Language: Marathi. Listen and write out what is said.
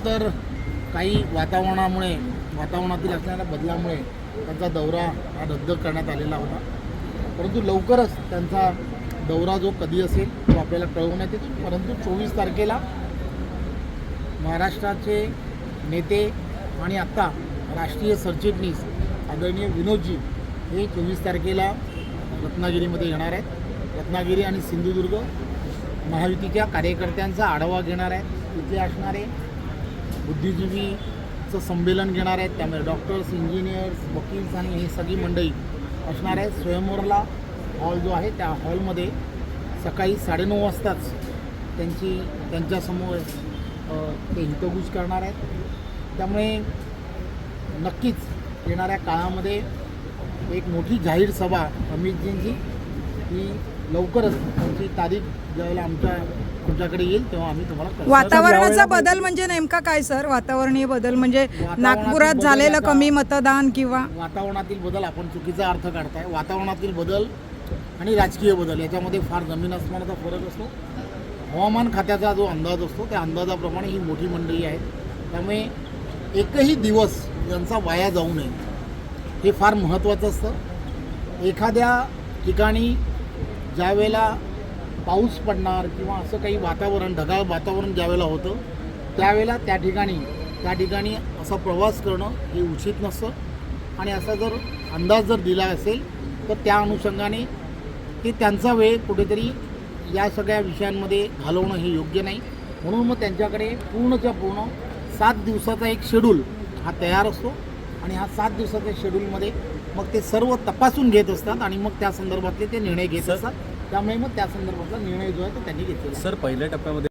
खरं तर काही वातावरणामुळे वातावरणातील असणाऱ्या बदलामुळे त्यांचा दौरा हा रद्द करण्यात आलेला होता. परंतु लवकरच त्यांचा दौरा जो कधी असेल तो आपल्याला कळवण्यात येतो. परंतु चोवीस तारखेला महाराष्ट्राचे नेते आणि आत्ता राष्ट्रीय सरचिटणीस आदरणीय विनोदजी हे चोवीस तारखेला रत्नागिरीमध्ये येणार आहेत. रत्नागिरी आणि सिंधुदुर्ग महायुतीच्या कार्यकर्त्यांचा आढावा घेणार आहेत. तिथे असणारे बुद्धिजीवीचं संमेलन घेणार आहेत. त्यामुळे डॉक्टर्स इंजिनियर्स वकील्स आणि ही सगळी मंडळी असणार आहेत. स्वयंवरला हॉल जो आहे त्या हॉलमध्ये सकाळी साडेनऊ वाजताच त्यांची त्यांच्यासमोर ते हितगुज करणार आहेत. त्यामुळे नक्कीच येणाऱ्या काळामध्ये एक मोठी जाहीर सभा अमितजींची ही लवकरच त्यांची तारीख ज्यावेळेला आमच्या आमच्याकडे येईल तेव्हा आम्ही तुम्हाला. वातावरणाचा बदल म्हणजे नेमका काय सर? वातावरणीय बदल म्हणजे नागपुरात झालेलं कमी मतदान किंवा? वातावरणातील बदल आपण चुकीचा अर्थ काढताय. वातावरणातील बदल आणि राजकीय बदल याच्यामध्ये फार जमीन आसमानाचा फरक असतो. हवामान खात्याचा जो अंदाज असतो त्या अंदाजाप्रमाणे ही मोठी मंडळी आहे त्यामुळे एकही दिवस यांचा वाया जाऊ नये. हे फार महत्त्वाचं असतं. एखाद्या ठिकाणी ज्यावेळेला पाऊस पडणार किंवा असं काही वातावरण ढगाळ वातावरण ज्यावेळेला होतं त्यावेळेला त्या ठिकाणी त्या ठिकाणी असा प्रवास करणं हे उचित नसतं. आणि असा जर अंदाज जर दिला असेल तर त्या अनुषंगाने ते त्यांचा वेळ कुठेतरी या सगळ्या विषयांमध्ये घालवणं हे योग्य नाही. म्हणून मग त्यांच्याकडे पूर्णच्या पूर्ण सात दिवसाचा एक शेड्यूल हा तयार असतो. आणि हा सात दिवसाच्या शेड्यूलमध्ये मग ते सर्व तपासून घेत असतात आणि मग त्या संदर्भातले ते निर्णय घेत असतात त्यामुळे मग त्या संदर्भातला निर्णय जो आहे तो त्यांनी घेतलेला आहे. सर पहिल्या टप्प्यामध्ये